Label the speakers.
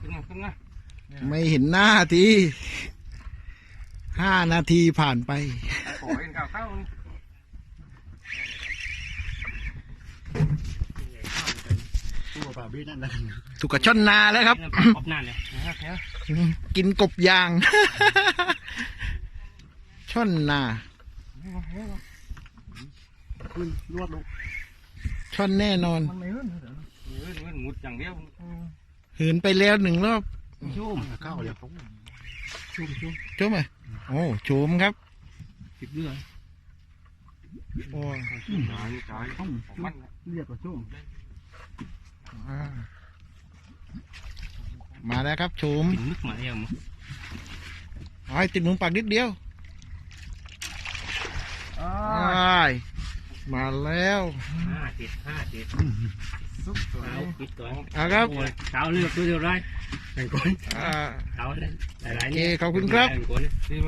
Speaker 1: ขึ้นมาขึ้นมา
Speaker 2: ไม่เห็นหน้าทีห้านาทีผ่านไป
Speaker 1: ขอเห็นข้าวข้าว
Speaker 3: ตัวป่าบี้นั่นนะ
Speaker 2: ถูกกับช่อนนาแล้วครับ
Speaker 1: ออบนานเลยนะครับ
Speaker 2: กินกบยาง ช่อนนา
Speaker 3: ขึ้นรวดลง
Speaker 2: ช่อนแน่นอน
Speaker 3: มันไม่เฮิ่นเหรอ
Speaker 1: เออมันมุดอย่างเดียว
Speaker 2: หืนไปแล้วหนึ่งรอบ
Speaker 3: ชุ่มข้าวเดี๋ยชุ่มชุ่ม
Speaker 2: ชมไหมโอ้โฉมครับ
Speaker 1: ติดเลือ
Speaker 2: โอ้
Speaker 1: จ่ายจ่ายของมัน
Speaker 3: เรียกว่าชุ่ม
Speaker 2: อ่ามาแล้วครับโฉม
Speaker 1: กินนึกมาเองมั้ง
Speaker 2: เอาให้ติดมุมปากนิดเดียวอ้าย มาแล้ว
Speaker 1: ห้าติดห้าติด
Speaker 3: ซุปสวย
Speaker 1: เอาปิดก่อน
Speaker 2: เอาครับ
Speaker 1: โอ้ยเท้าเลือกตัวเดียวได้
Speaker 3: แข่งก้อย
Speaker 2: อ่า
Speaker 1: เท้าได้หลายๆ
Speaker 2: โอเคขอบคุณครับ
Speaker 1: หลายๆน